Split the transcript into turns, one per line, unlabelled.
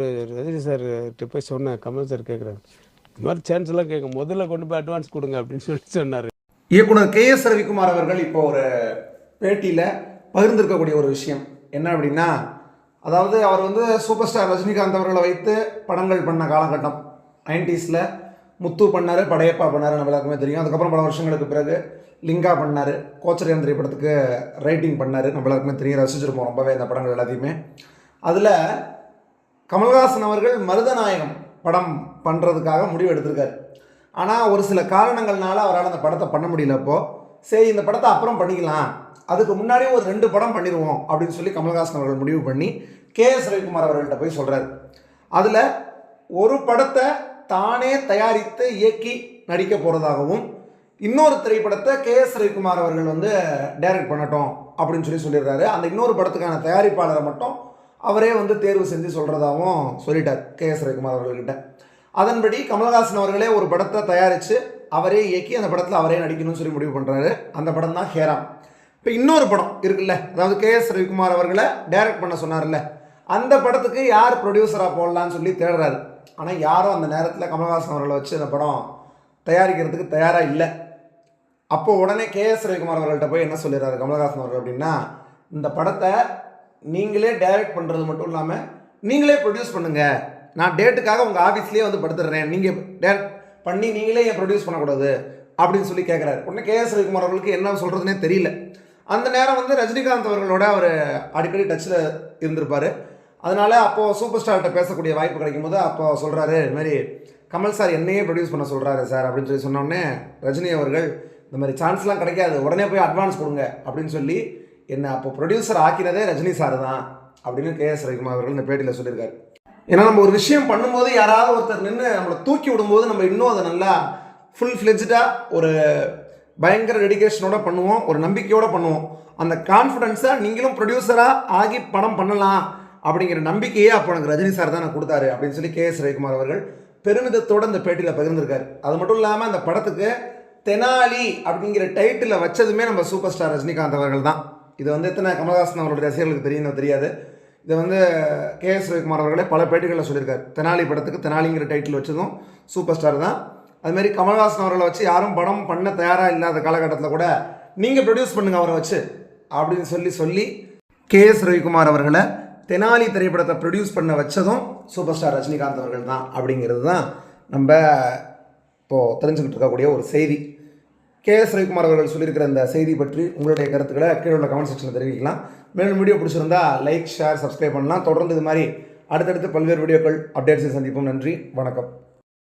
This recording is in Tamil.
ரஜினி சார் போய் சொன்னேன் கமல் சார் கேட்குறாங்க இந்த மாதிரி சான்ஸ் எல்லாம் கேட்க முதல்ல கொண்டு போய் அட்வான்ஸ் கொடுங்க அப்படின்னு சொல்லி சொன்னார்.
இயக்குனர் கே எஸ் ரவிக்குமார் அவர்கள் இப்போ ஒரு பேட்டியில் பகிர்ந்திருக்கக்கூடிய ஒரு விஷயம். என்ன அப்படின்னா அதாவது அவர் வந்து சூப்பர் ஸ்டார் ரஜினிகாந்த் அவர்களை வைத்து படங்கள் பண்ண காலகட்டம். நைன்டிஸில் முத்து பண்ணார் படையப்பா பண்ணார் நம்ம எல்லாருக்குமே தெரியும். அதுக்கப்புறம் பல வருஷங்களுக்கு பிறகு லிங்கா பண்ணார் கோச்சரியம் திரைப்படத்துக்கு ரைட்டிங் பண்ணார் நம்ம எல்லாருக்குமே தெரியும். ரசிச்சிருப்போம் ரொம்பவே இந்த படங்கள் எல்லாத்தையுமே. அதில் கமல்ஹாசன் அவர்கள் மருதநாயகம் படம் பண்ணுறதுக்காக முடிவு எடுத்திருக்காரு ஆனால் ஒரு சில காரணங்கள்னால அவரால் அந்த படத்தை பண்ண முடியலப்போ சரி இந்த படத்தை அப்புறம் பண்ணிக்கலாம். அதுக்கு முன்னாடியே ஒரு ரெண்டு படம் பண்ணிடுவோம் அப்படின்னு சொல்லி கமல்ஹாசன் அவர்கள் முடிவு பண்ணி கே எஸ் ரவிக்குமார் அவர்கள்ட்ட போய் சொல்கிறாரு அதில் ஒரு படத்தை தானே தயாரித்து இயக்கி நடிக்க போகிறதாகவும் இன்னொரு திரைப்படத்தை கே எஸ் ரவிக்குமார் அவர்கள் வந்து டைரக்ட் பண்ணட்டும் அப்படின்னு சொல்லி சொல்லிடுறாரு. அந்த இன்னொரு படத்துக்கான தயாரிப்பாளரை மட்டும் அவரே வந்து தேர்வு செஞ்சு சொல்கிறதாகவும் சொல்லிட்டார் கே எஸ் ரவிக்குமார் அவர்கள்கிட்ட. அதன்படி கமல்ஹாசன் அவர்களே ஒரு படத்தை தயாரித்து அவரே இயக்கி அந்த படத்தில் அவரே நடிக்கணும்னு சொல்லி முடிவு பண்ணுறாரு அந்த படம் தான் ஹேராம். இப்போ இன்னொரு படம் இருக்குல்ல அதாவது கே எஸ் ரவிக்குமார் அவர்களை டைரக்ட் பண்ண சொன்னார்ல அந்த படத்துக்கு யார் ப்ரொடியூசராக போடலான்னு சொல்லி தேடுறாரு. ஆனால் யாரும் அந்த நேரத்தில் கமல்ஹாசன் அவர்களை வச்சு அந்த படம் தயாரிக்கிறதுக்கு தயாராக இல்லை. அப்போ உடனே கே எஸ் ரவிக்குமார் அவர்கள்ட்ட போய் என்ன சொல்லிடுறாரு கமல்ஹாசன் அவர்கள் அப்படின்னா இந்த படத்தை நீங்களே டைரக்ட் பண்ணுறது மட்டும் இல்லாமல் நீங்களே ப்ரொடியூஸ் பண்ணுங்கள் நான் டேட்டுக்காக உங்கள் ஆஃபீஸ்லேயே வந்து படுத்துடுறேன். நீங்கள் டேரக்ட் பண்ணி நீங்களே ஏன் ப்ரொடியூஸ் பண்ணக்கூடாது? அப்படின்னு சொல்லி கேட்குறாரு உடனே கேஎஸ் ரவிக்குமார் அவர்களுக்கு என்ன சொல்கிறதுனே தெரியல. அந்த நேரம் வந்து ரஜினிகாந்த் அவர்களோட அவர் அடிக்கடி டச்சில் இருந்திருப்பார். அதனால் அப்போது சூப்பர் ஸ்டார்கிட்ட பேசக்கூடிய வாய்ப்பு கிடைக்கும் போது அப்போ சொல்கிறாரு இது மாதிரி கமல் சார் என்னையே ப்ரொடியூஸ் பண்ண சொல்கிறாரு சார் அப்படின்னு சொல்லி சொன்னோடனே ரஜினி அவர்கள் இந்த மாதிரி சான்ஸ்லாம் கிடைக்காது. உடனே போய் அட்வான்ஸ் கொடுங்க அப்படின்னு சொல்லி என்னை அப்போ ப்ரொடியூசர் ஆக்கினதே ரஜினி சார் தான் அப்படின்னு கே எஸ் ரவிக்குமார் அவர்கள் இந்த பேட்டியில் சொல்லியிருக்காரு. ஏன்னா நம்ம ஒரு விஷயம் பண்ணும்போது யாராவது ஒருத்தர் நின்று நம்மளை தூக்கி விடும்போது நம்ம இன்னும் அதை நல்லா ஃபுல் ஃப்ளெஜ்டாக ஒரு பயங்கர டெடிக்கேஷனோட பண்ணுவோம் ஒரு நம்பிக்கையோட பண்ணுவோம். அந்த கான்ஃபிடென்ஸை நீங்களும் ப்ரொடியூசராக ஆகி படம் பண்ணலாம் அப்படிங்கிற நம்பிக்கையே அப்போ எனக்கு ரஜினி சார் தான் நான் கொடுத்தாரு அப்படின்னு சொல்லி கே எஸ் ரவிக்குமார் அவர்கள் பெருமிதத்தோடு இந்த பேட்டியில் பகிர்ந்திருக்காரு. அது மட்டும் இல்லாமல் அந்த படத்துக்கு தெனாலி அப்படிங்கிற டைட்டில் வச்சதுமே நம்ம சூப்பர் ஸ்டார் ரஜினிகாந்த் அவர்கள் தான். இது வந்து எத்தனை கமல்ஹாசன் அவர்களுடைய ரசிகர்களுக்கு தெரியும் தெரியாது. இதை வந்து கே எஸ் ரவிக்குமார் அவர்களே பல பேட்டிகளில் சொல்லியிருக்காரு. தெனாலி படத்துக்கு தெனாலிங்கிற டைட்டில் வச்சதும் சூப்பர் ஸ்டார் தான் அதுமாரி கமல்ஹாசன் அவர்களை வச்சு யாரும் படம் பண்ண தயாராக இல்லாத காலகட்டத்தில் கூட நீங்கள் ப்ரொடியூஸ் பண்ணுங்கள் அவரை வச்சு அப்படின்னு சொல்லி சொல்லி கே எஸ் ரவிக்குமார் அவர்களை தெனாலி திரைப்படத்தை ப்ரொடியூஸ் பண்ண வச்சதும் சூப்பர் ஸ்டார் ரஜினிகாந்த் அவர்கள் தான் அப்படிங்கிறது தான் நம்ம இப்போது தெரிஞ்சுக்கிட்டு இருக்கக்கூடிய ஒரு செய்தி. கே எஸ் ரவிக்குமார் அவர்கள் சொல்லியிருக்கிற அந்த செய்தி பற்றி உங்களுடைய கருத்துக்களை கீழே உள்ள கமெண்ட் செக்ஷனில் தெரிவிக்கலாம். மேலும் வீடியோ பிடிச்சிருந்தா லைக் ஷேர் சப்ஸ்கிரைப் பண்ணலாம். தொடர்ந்து இது மாதிரி அடுத்தடுத்து பல்வேறு வீடியோக்கள் அப்டேட்ஸை சந்திப்போம். நன்றி. வணக்கம்.